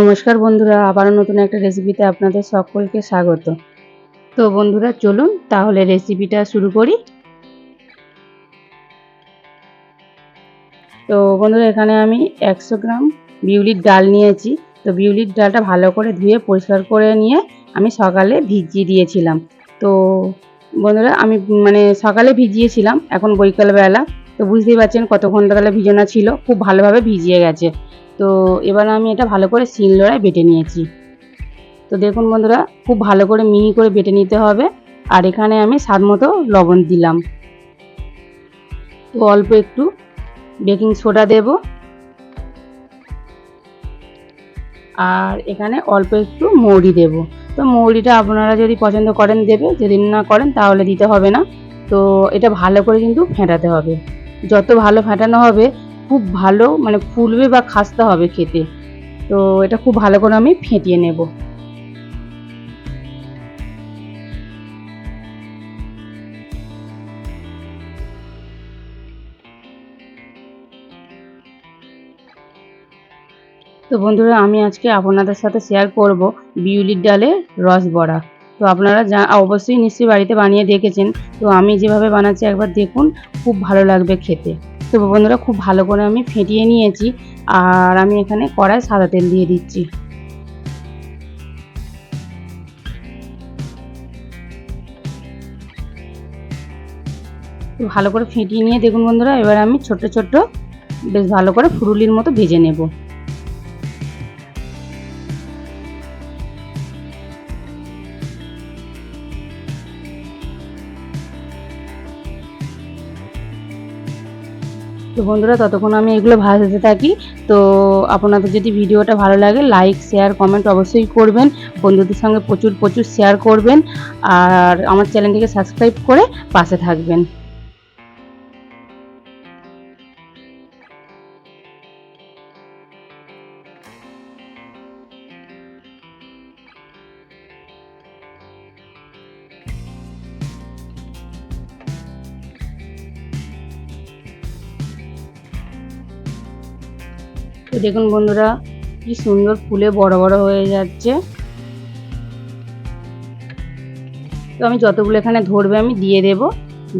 নমস্কার বন্ধুরা, আবারও নতুন একটা রেসিপিতে আপনাদের সকলকে স্বাগত। তো বন্ধুরা, চলুন তাহলে রেসিপিটা শুরু করি। তো বন্ধুরা, এখানে আমি একশো গ্রাম বিউলির ডাল নিয়েছি। তো বিউলির ডালটা ভালো করে ধুয়ে পরিষ্কার করে নিয়ে আমি সকালে ভিজিয়ে দিয়েছিলাম। তো বন্ধুরা, আমি মানে সকালে ভিজিয়েছিলাম, এখন বৈকালবেলা। তো বুঝতেই পারছেন কত ঘণ্টা তাহলে ভিজানো ছিল, খুব ভালোভাবে ভিজিয়ে গেছে। তো এবার আমি এটা ভালো করে শিলনোড়ায় বেটে নিয়েছি। তো দেখুন বন্ধুরা, খুব ভালো করে মিহি করে বেটে নিতে হবে। আর এখানে আমি স্বাদ মতো লবণ দিলাম। তো অল্প একটু বেকিং সোডা দেব। আর এখানে অল্প একটু মৌরি দেব। তো মৌরিটা আপনারা যদি পছন্দ করেন দেবে, যদি না করেন তাহলে দিতে হবে না। তো এটা ভালো করে কিন্তু ফেটাতে হবে। যত ভালো ফেটানো হবে খুব ভালো মানে ফুলবে বা খাস্তা হবে খেতে। তো এটা খুব ভালো করে আমি ফেটিয়ে নেব। তো বন্ধুরা, আমি আজকে আপনাদের সাথে শেয়ার করব বিউলির ডালে রস বড়া। তো আপনারা যা, অবশ্যই নিশ্চয়ই বাড়িতে বানিয়ে দেখেছেন। তো আমি যেভাবে বানাচ্ছি, একবার দেখুন, খুব ভালো লাগবে খেতে। তো বন্ধুরা খুব ভালো করে আমি ফেটিয়ে নিয়েছি আর আমি এখানে কড়াই সাদা তেল দিয়ে দিচ্ছি। ভালো করে ফেটিয়ে নিয়ে দেখুন বন্ধুরা, এবার আমি ছোট্ট ছোট্ট বেশ ভালো করে ফুরুলির মতো ভেজে নেব। তো বন্ধুরা, ততক্ষণ আমি এগুলো ভাজতে থাকি। তো আপনাদের যদি ভিডিওটা ভালো লাগে লাইক শেয়ার কমেন্ট অবশ্যই করবেন। বন্ধুদের সঙ্গে প্রচুর প্রচুর শেয়ার করবেন। আর আমার চ্যানেলটিকে সাবস্ক্রাইব করে পাশে থাকবেন। দেখুন বন্ধুরা, কি সুন্দর ফুলে বড় বড় হয়ে যাচ্ছে। তো আমি যতগুলো এখানে ধরবে আমি দিয়ে দেব,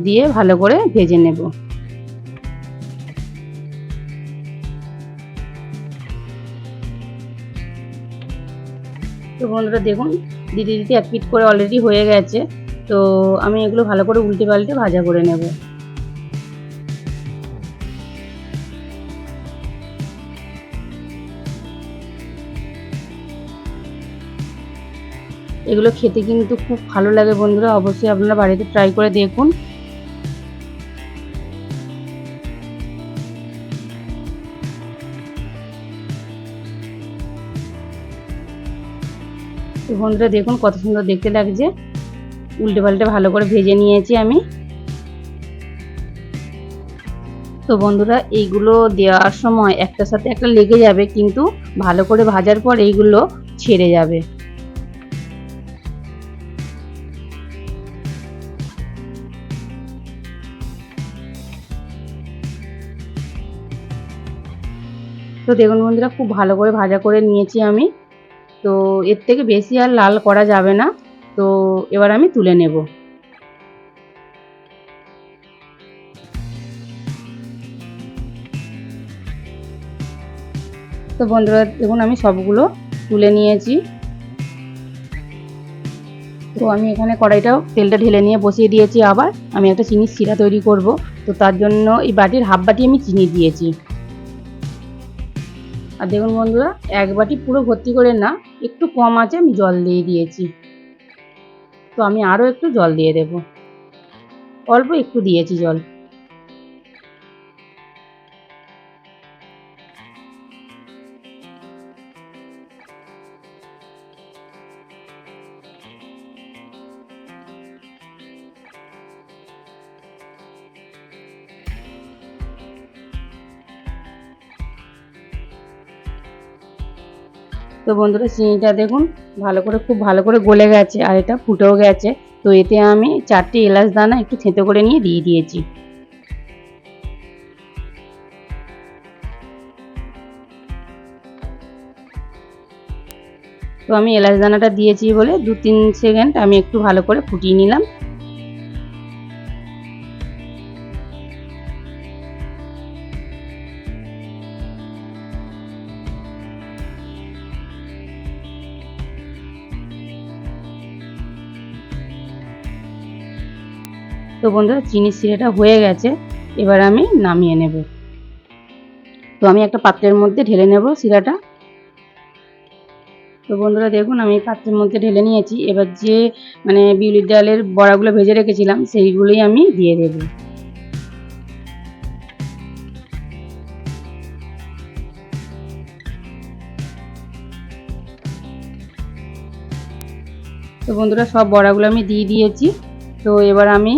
দিয়ে ভালো করে ভেজে নেব। তো বন্ধুরা দেখুন দিতে দিতে এক পিট করে অলরেডি হয়ে গেছে, তো আমি এগুলো ভালো করে উল্টে পাল্টে ভাজা করে নেব। এগুলো খেতে কিন্তু খুব ভালো লাগে বন্ধুরা, অবশ্যই আপনারা বাড়িতে ট্রাই করে দেখুন। তো বন্ধুরা দেখুন কত সুন্দর দেখতে লাগছে। উল্টে পাল্টে ভালো করে ভেজে নিয়েছি আমি। তো বন্ধুরা এইগুলো দেওয়ার সময় একটার সাথে একটা লেগে যাবে কিন্তু ভালো করে ভাজার পর এইগুলো ছেড়ে যাবে। তো দেখুন বন্ধুরা, খুব ভালো করে ভাজা করে নিয়েছি আমি। তো এর থেকে বেশি আর লাল করা যাবে না। তো এবার আমি তুলে নেব। তো বন্ধুরা, দেখুন আমি সবগুলো তুলে নিয়েছি। তো আমি এখানে কড়াইটাও তেলটা ঢেলে নিয়ে বসিয়ে দিয়েছি আবার। আমি একটা চিনির শিরা তৈরি করব। তো তার জন্য এই বাটির হাফ বাটি আমি চিনি দিয়েছি। আর দেখুন বন্ধুরা, এক বাটি পুরো ভর্তি করে না, একটু কম আছে, আমি জল দিয়ে দিয়েছি। তো আমি আরও একটু জল দিয়ে দেব। অল্প একটু দিয়েছি জল। তো বন্ধুরা চিনিটা দেখুন, ভালো করে, খুব ভালো করে গলে গেছে আর এটা ফুটেও গেছে। তো এতে আমি চারটি এলাচ দানা একটু থেঁতো করে নিয়ে দিয়ে দিয়েছি। তো আমি এলাচ দানাটা দিয়েছি বলে দু তিন সেকেন্ড আমি একটু ভালো করে ফুটিয়ে নিলাম। তো বন্ধুরা, চিনি সিরেটা হয়ে গেছে। এবার আমি নামিয়ে নেব। তো আমি একটা পাত্রের মধ্যে ঢেলে নেব সিরাটা। তো বন্ধুরা, দেখুন, আমি পাত্রের মধ্যে ঢেলে নিয়েছি। এবার যে মানে বিউলির ডালের বড়াগুলো ভেজে রেখেছিলাম, সেইগুলোই আমি দিয়ে দেবো। তো বন্ধুরা, সব বড়াগুলো আমি দিয়ে দিয়েছি। তো এবার আমি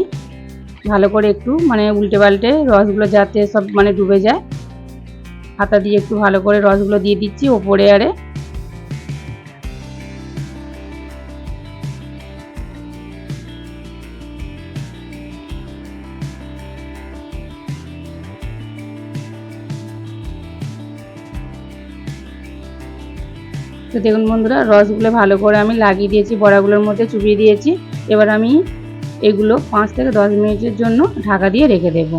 ভালো করে একটু মানে উল্টে পাল্টে রসগুলো যাতে সব মানে ডুবে যায়। হাতা দিয়ে একটু ভালো করে রসগুলো দিয়ে দিচ্ছি ওপরে আরে। তো দেখুন বন্ধুরা, রসগুলো ভালো করে আমি লাগিয়ে দিয়েছি, বড়াগুলোর মধ্যে চুবিয়ে দিয়েছি। এবার আমি এগুলো পাঁচ থেকে দশ মিনিটের জন্য ঢাকা দিয়ে রেখে দেব।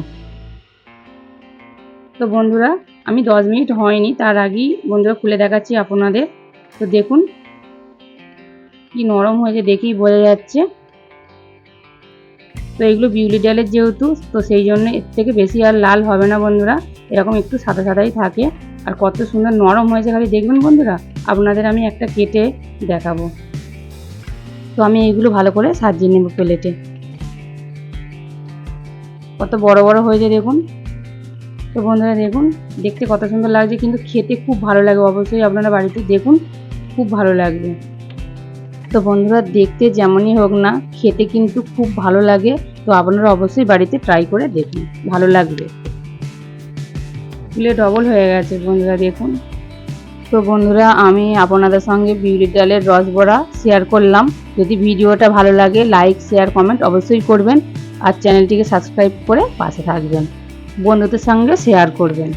তো বন্ধুরা, আমি দশ মিনিট হয়নি, তার আগেই বন্ধুরা খুলে দেখাচ্ছি আপনাদের। তো দেখুন, কি নরম হয়েছে দেখেই বোঝা যাচ্ছে। তো এগুলো বিউলি ডালের যেহেতু, তো সেই জন্য এর থেকে বেশি আর লাল হবে না বন্ধুরা। এরকম একটু সাদা সাদাই থাকে, আর কত সুন্দর নরম হয়েছে খালি দেখবেন বন্ধুরা। আপনাদের আমি একটা কেটে দেখাবো। তো আমি এইগুলো ভালো করে সাজিয়ে নেব প্লেটে। কত বড় বড় হয়েছে দেখুন। তো বন্ধুরা দেখুন, দেখতে কত সুন্দর লাগছে, কিন্তু খেতে খুব ভালো লাগে, অবশ্যই আপনারা বাড়িতে দেখুন, খুব ভালো লাগবে। তো বন্ধুরা দেখতে যেমনই হোক না, খেতে কিন্তু খুব ভালো লাগে, তো আপনারা অবশ্যই বাড়িতে ট্রাই করে দেখুন, ভালো লাগবে। ফুলে ডবল হয়ে গেছে বন্ধুরা দেখুন। তো বন্ধুরা আমি আপনাদের সঙ্গে বিউলির ডালের রস বড়া শেয়ার করলাম। যদি ভিডিওটা ভালো লাগে লাইক শেয়ার কমেন্ট অবশ্যই করবেন। আর চ্যানেলটিকে সাবস্ক্রাইব করে পাশে থাকবেন। বন্ধুদের সঙ্গে শেয়ার করবেন।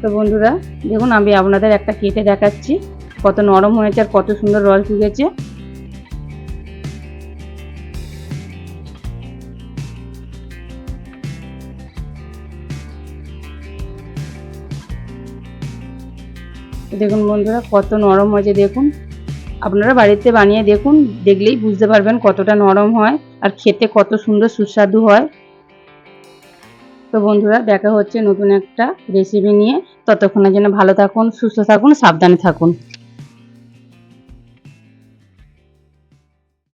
তো বন্ধুরা, দেখুন আমি আপনাদের একটা কেটে দেখাচ্ছি। কত নরম হয়েছে আর কত সুন্দর রস ঢুকেছে। দেখুন বন্ধুরা, কত নরম হয়েছে দেখুন। আপনারা বাড়িতে বানিয়ে দেখুন, দেখলেই বুঝতে পারবেন কতটা নরম হয় আর খেতে কত সুন্দর সুস্বাদু হয়। তো বন্ধুরা, দেখা হচ্ছে নতুন একটা রেসিপি নিয়ে। ততক্ষণের জন্য ভালো থাকুন, সুস্থ থাকুন, সাবধানে থাকুন।